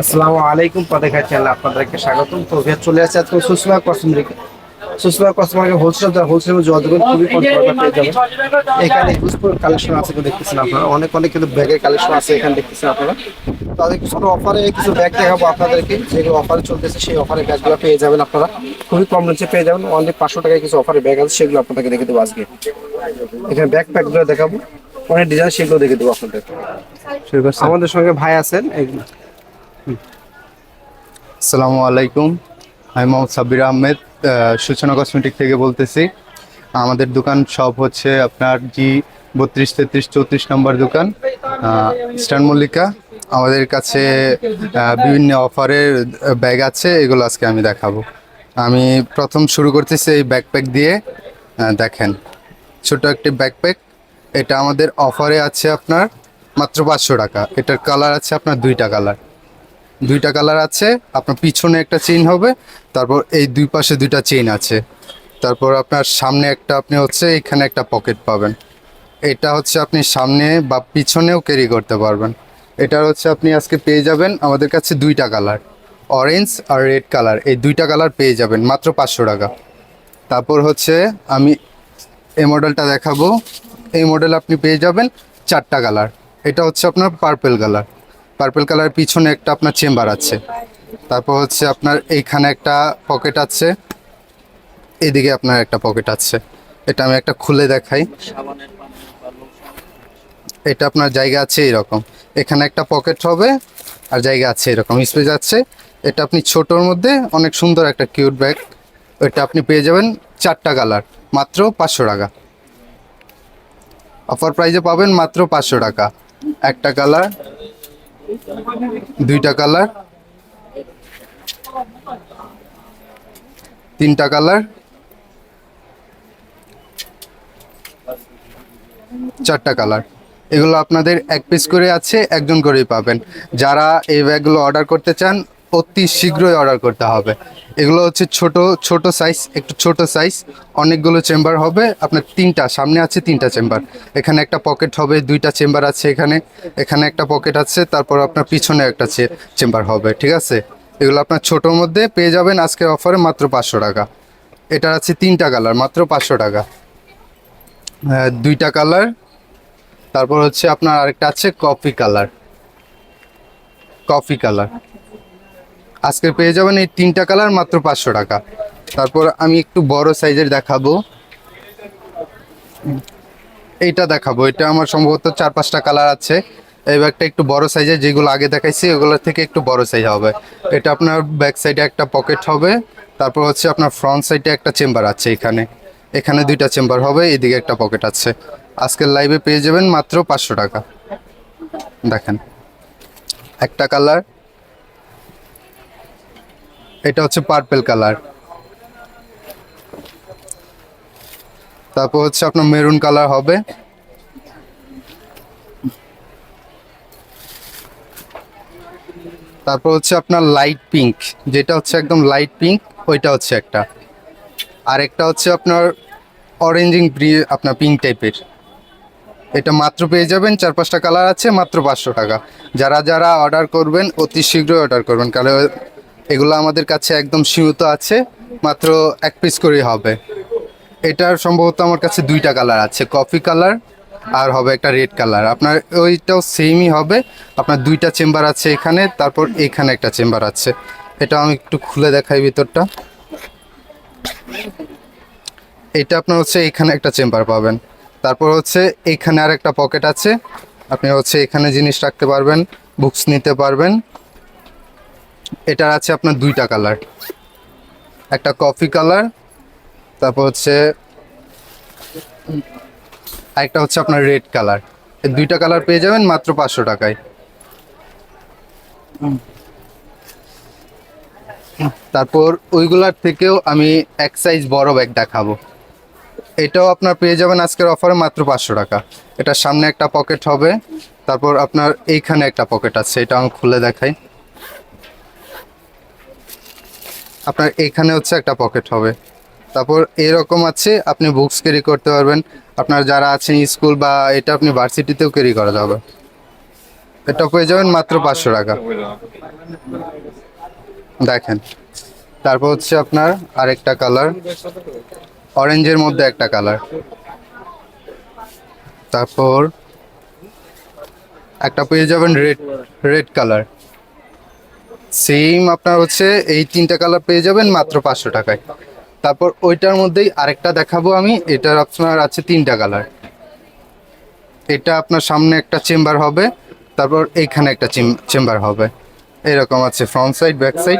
আসসালামু আলাইকুম পদেখা চ্যানেল আপনাদেরকে স্বাগতম। তো ভিয়ার চলে আসছে আজকে Sushma cosmetic. Sushma cosmetic wholesale wholesale যোগাযোগ খুবই কম পেয়ে যাবেন। এখানে হিউজফুল কালেকশন আছে দেখতেছেন আপনারা। অনেক অনেক কিন্তু ব্যাগের কালেকশন আছে এখানে দেখতেছেন আপনারা। তাদের কিছু অফারে কিছু ব্যাগ দেখাবো আপনাদেরকে। যেগুলো অফারে চলতেছে সেই অফারে ব্যাগগুলো পেয়ে যাবেন আপনারা। খুবই কম রেঞ্জে পেয়ে যাবেন। অনলি পাঁচশো টাকায় কিছু অফারে ব্যাগ আছে সেগুলো আপনাদেরকে দেখে দেবো আজকে। এখানে ব্যাগ প্যাকগুলো দেখাবো। অনেক ডিজাইন সেগুলো দেখে দেবো আপনাদের আমাদের সঙ্গে ভাই আছেন আসসালামু আলাইকুম। আমি মোহাম্মদ সাব্বির আহমেদ সূচনা কসমেটিক থেকে বলতেছি। আমাদের দোকান সব হচ্ছে আপনার জি বত্রিশ, তেত্রিশ, চৌত্রিশ নম্বর দোকান স্টার মল্লিকা। আমাদের কাছে বিভিন্ন অফারের ব্যাগ আছে, এগুলো আজকে আমি দেখাবো। আমি প্রথম শুরু করতেছি এই ব্যাকপ্যাক দিয়ে। দেখেন, ছোট একটি ব্যাকপ্যাক। এটা আমাদের অফারে আছে আপনার মাত্র পাঁচশো টাকা। এটার কালার আছে আপনার দুইটা কালার। দুইটা কালার আছে, আপনার পিছনে একটা চেইন হবে, তারপর এই দুই পাশে দুইটা চেইন আছে। তারপর আপনার সামনে একটা আপনি হচ্ছে এখানে একটা পকেট পাবেন। এটা হচ্ছে আপনি সামনে বা পিছনেও ক্যারি করতে পারবেন। এটা হচ্ছে আপনি আজকে পেয়ে যাবেন আমাদের কাছে দুইটা কালার অরেঞ্জ আর রেড কালার এই দুইটা কালার পেয়ে যাবেন, মাত্র পাঁচশো টাকা। তারপর হচ্ছে আমি এই মডেলটা দেখাবো। এই মডেল আপনি পেয়ে যাবেন চারটা কালার। এটা হচ্ছে আপনার পার্পেল কালার পার্পেল কালার পিছনে একটা আপনার চেম্বার আছে। তারপর হচ্ছে আপনার এইখানে একটা পকেট আছে। এদিকে আপনার একটা পকেট আছে। এটা আমি একটা খুলে দেখাই। এটা আপনার জায়গা আছে এরকম। এখানে একটা পকেট হবে আর জায়গা আছে এরকম। স্পেস আছে। এটা আপনি ছোটোর মধ্যে অনেক সুন্দর একটা কিউট ব্যাগ এটা আপনি পেয়ে যাবেন চারটা কালার মাত্র পাঁচশো টাকা। অফার প্রাইজে পাবেন মাত্র পাঁচশো টাকা। একটা কালার দুইটা কালার? তিনটা কালার? চারটা কালার। এগুলো আপনাদের এক পিস করে আছে, একজন করেই পাবেন। যারা এই ব্যাগগুলো অর্ডার করতে চান, অতি শীঘ্রই অর্ডার করতে হবে। এগুলো হচ্ছে ছোট ছোট সাইজ একটু ছোট সাইজ অনেকগুলো চেম্বার হবে। আপনার তিনটা, সামনে আছে তিনটা চেম্বার এখানে একটা পকেট হবে, দুইটা চেম্বার আছে এখানে। এখানে একটা পকেট আছে, তারপর আপনার পিছনে একটা চেম্বার হবে, ঠিক আছে? এগুলো আপনার ছোটোর মধ্যে পেয়ে যাবেন আজকের অফারে মাত্র পাঁচশো টাকা। এটার আছে তিনটা কালার মাত্র পাঁচশো টাকা। দুইটা কালার তারপর হচ্ছে আপনার আরেকটা আছে কফি কালার কফি কালার আজকে পেয়ে যাবেন এই তিনটা কালার মাত্র পাঁচশো টাকা। তারপর আমি একটু বড় সাইজের দেখাবো। এইটা দেখাবো। এটা আমার সম্ভবত চার পাঁচটা কালার আছে। এই ব্যাগটা একটু বড় সাইজের, যেগুলো আগে দেখাইছি, ওগুলোর থেকে একটু বড় সাইজ হবে। এটা আপনার ব্যাক সাইডে একটা পকেট হবে। তারপর হচ্ছে আপনার ফ্রন্ট সাইডে একটা চেম্বার আছে এখানে। এখানে দুইটা চেম্বার হবে, এদিকে একটা পকেট আছে। আজকের লাইভে পেয়ে যাবেন মাত্র পাঁচশো টাকা। দেখেন। একটা কালার এটা হচ্ছে পার্পেল কালার তারপর হচ্ছে আপনার মেরুন কালার হবে। তারপর হচ্ছে আপনার লাইট পিঙ্ক যেটা হচ্ছে একদম লাইট পিঙ্ক ওইটা হচ্ছে একটা। আর একটা হচ্ছে আপনার অরেঞ্জিং আপনার পিঙ্ক টাইপের এটা মাত্র পেয়ে যাবেন, চার পাঁচটা কালার আছে, মাত্র পাঁচশো টাকা। যারা যারা অর্ডার করবেন, অতি শীঘ্রই অর্ডার করবেন, কারণ এগুলো আমাদের কাছে একদম সীমিত আছে, মাত্র এক পিস করেই হবে। এটার সম্ভবত আমার কাছে দুইটা কালার আছে কফি কালার আর হবে একটা রেড কালার আপনার ওইটাও সেমই হবে, আপনার দুইটা চেম্বার আছে এখানে, তারপর এখানে একটা চেম্বার আছে। এটা আমি একটু খুলে দেখাই ভিতরটা। এটা আপনার হচ্ছে এখানে একটা চেম্বার পাবেন। তারপর হচ্ছে এইখানে আর একটা পকেট আছে, আপনি হচ্ছে এখানে জিনিস রাখতে পারবেন বুকস নিতে পারবেন। এটার আছে আপনার দুইটা কালার। একটা কফি কালার, তারপর হচ্ছে আরেকটা হচ্ছে আপনার রেড কালার। দুইটা কালার পেয়ে যাবেন মাত্র পাঁচশো টাকায়। তারপর ওইগুলার থেকেও আমি এক সাইজ বড় ব্যাগ দেখাবো। এটাও আপনার পেয়ে যাবেন আজকের অফারে মাত্র পাঁচশো টাকা। এটার সামনে একটা পকেট হবে, তারপর আপনার এইখানে একটা পকেট আছে, এটা আমি খুলে দেখাই। আপনার এইখানে হচ্ছে একটা পকেট হবে। তারপর এরকম আছে, আপনি বুকস ক্যারি করতে পারবেন। আপনার যারা আছেন স্কুল বা এটা আপনি ভার্সিটিতেও ক্যারি করা যাবে। এটা পেয়ে যাবেন মাত্র পাঁচশো টাকা। দেখেন, তারপর হচ্ছে আপনার আরেকটা কালার অরেঞ্জের মধ্যে একটা কালার তারপর একটা পেয়ে যাবেন রেড রেড কালার সেম আপনার হচ্ছে এই তিনটা কালার পেয়ে যাবেন মাত্র পাঁচশো টাকায়। তারপর ওইটার মধ্যেই আরেকটা দেখাবো আমি, এটার আপনার আছে তিনটা কালার এটা আপনার সামনে একটা চেম্বার হবে, তারপর এইখানে একটা চেম্বার হবে। এরকম আছে ফ্রন্ট সাইড ব্যাক সাইড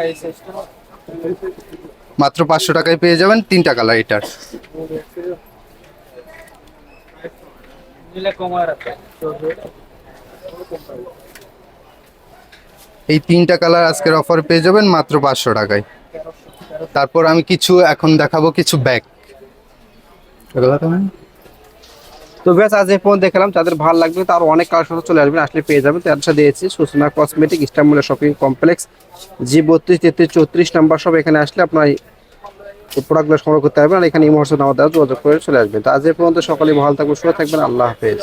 মাত্র পাঁচশো টাকায় পেয়ে যাবেন তিনটা কালার এটার। এই তিনটা কালার আজকের অফার পেয়ে যাবেন মাত্র পাঁচশো টাকায়। তারপর আমি কিছু, এখন দেখাবো কিছু ব্যাগ তো ব্যাস আজ এই ফোন দেখলাম। তাদের ভালো লাগবে তার অনেক কালেকশন চলে আসবেন আসলে পেয়ে যাবেন। তার সাথে দিয়েছি সুষমা কসমেটিক ইস্টামুলা শপিং কমপ্লেক্স জি বত্রিশ, তেত্রিশ, চৌত্রিশ নাম্বার সব এখানে আসলে আপনার প্রোডাক্টগুলো সংগ্রহ করতে পারবেন আর এখানে ইমোশন আমাদের যোগাযোগ করে চলে আসবেন। তো আজ এই পর্যন্ত সকালে ভালো থাকবেন, সুস্থ থাকবেন। আল্লাহ হাফেজ।